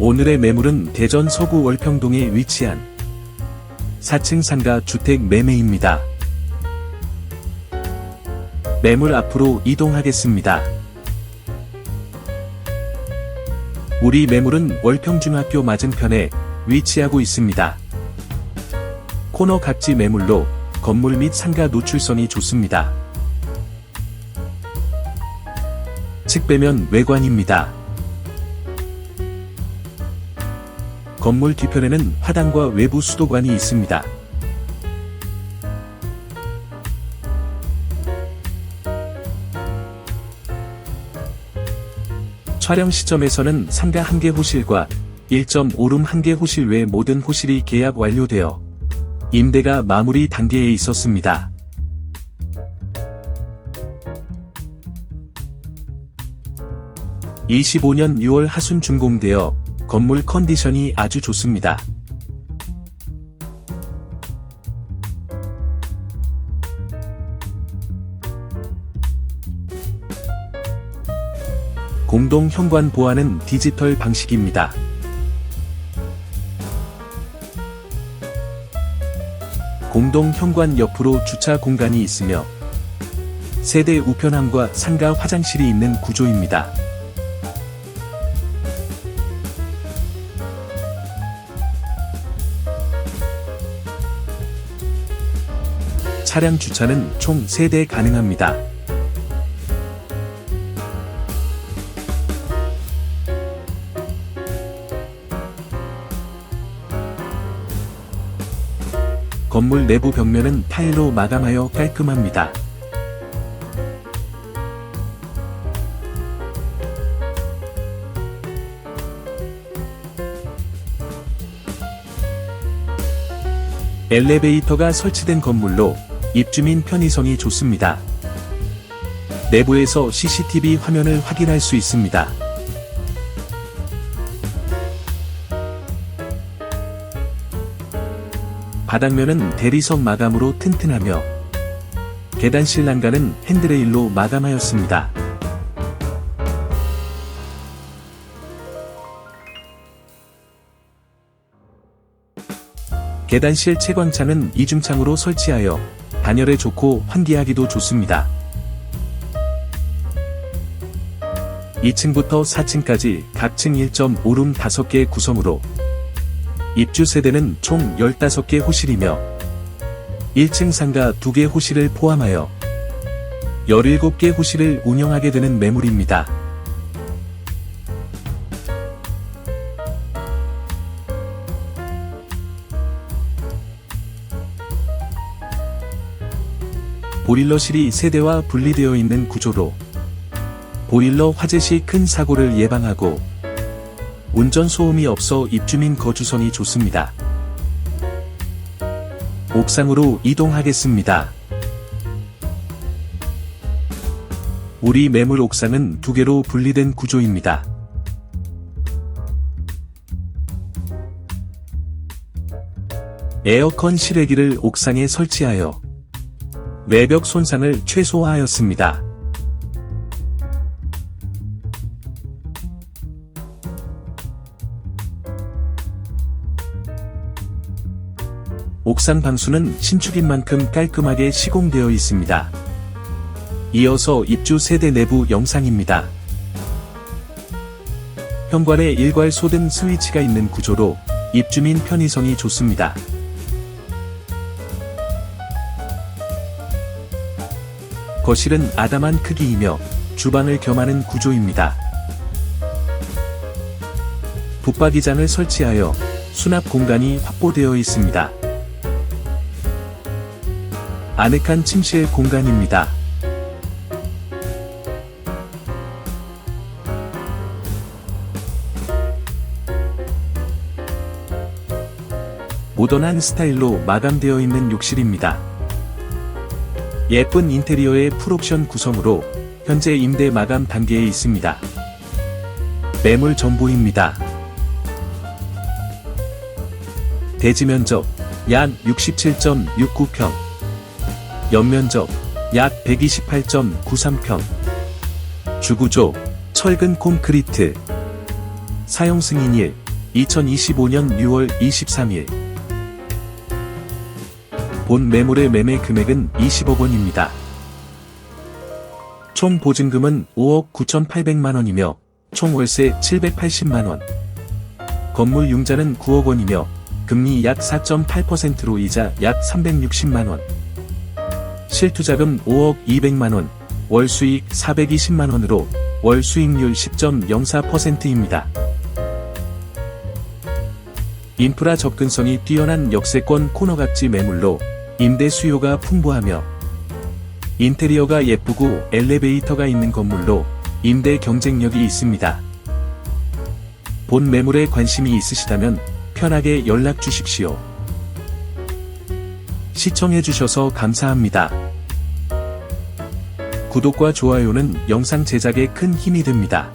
오늘의 매물은 대전 서구 월평동에 위치한 4층 상가 주택 매매입니다. 매물 앞으로 이동하겠습니다. 우리 매물은 월평중학교 맞은편에 위치하고 있습니다. 코너 각지 매물로 건물 및 상가 노출선이 좋습니다. 측배면 외관입니다. 건물 뒤편에는 화단과 외부 수도관이 있습니다. 촬영 시점에서는 상가 1개 호실과 1.5룸 1개 호실 외 모든 호실이 계약 완료되어 임대가 마무리 단계에 있었습니다. (25년 6월) 하순 준공되어 건물 컨디션이 아주 좋습니다. 공동 현관 보안은 디지털 방식입니다. 공동 현관 옆으로 주차 공간이 있으며 세대 우편함과 상가 화장실이 있는 구조입니다. 차량 주차는 총 3대 가능합니다. 건물 내부 벽면은 타일로 마감하여 깔끔합니다. 엘리베이터가 설치된 건물로 입주민 편의성이 좋습니다. 내부에서 CCTV 화면을 확인할 수 있습니다. 바닥면은 대리석 마감으로 튼튼하며 계단실 난간은 핸드레일로 마감하였습니다. 계단실 채광창은 이중창으로 설치하여 단열에 좋고 환기하기도 좋습니다. 2층부터 4층까지 각층 1.5룸 5개 구성으로 입주 세대는 총 15개 호실이며 1층 상가 2개 호실을 포함하여 17개 호실을 운영하게 되는 매물입니다. 보일러실이 세대와 분리되어 있는 구조로 보일러 화재 시 큰 사고를 예방하고 운전 소음이 없어 입주민 거주성이 좋습니다. 옥상으로 이동하겠습니다. 우리 매물 옥상은 두 개로 분리된 구조입니다. 에어컨 실외기를 옥상에 설치하여 외벽 손상을 최소화하였습니다. 옥상 방수는 신축인 만큼 깔끔하게 시공되어 있습니다. 이어서 입주 세대 내부 영상입니다. 현관에 일괄 소등 스위치가 있는 구조로 입주민 편의성이 좋습니다. 거실은 아담한 크기이며 주방을 겸하는 구조입니다. 붙박이장을 설치하여 수납 공간이 확보되어 있습니다. 아늑한 침실 공간입니다. 모던한 스타일로 마감되어 있는 욕실입니다. 예쁜 인테리어의 풀옵션 구성으로 현재 임대 마감 단계에 있습니다. 매물 정보입니다. 대지 면적 약 67.69평 연면적 약 128.93평 주구조 철근 콘크리트 사용 승인 일 2025년 6월 23일. 본 매물의 매매 금액은 20억 원입니다. 총 보증금은 5억 9,800만 원이며 총 월세 780만 원. 건물 융자는 9억 원이며 금리 약 4.8%로 이자 약 360만 원. 실투자금 5억 200만 원, 월 수익 420만 원으로 월 수익률 10.04%입니다. 인프라 접근성이 뛰어난 역세권 코너각지 매물로 임대 수요가 풍부하며 인테리어가 예쁘고 엘리베이터가 있는 건물로 임대 경쟁력이 있습니다. 본 매물에 관심이 있으시다면 편하게 연락 주십시오. 시청해주셔서 감사합니다. 구독과 좋아요는 영상 제작에 큰 힘이 됩니다.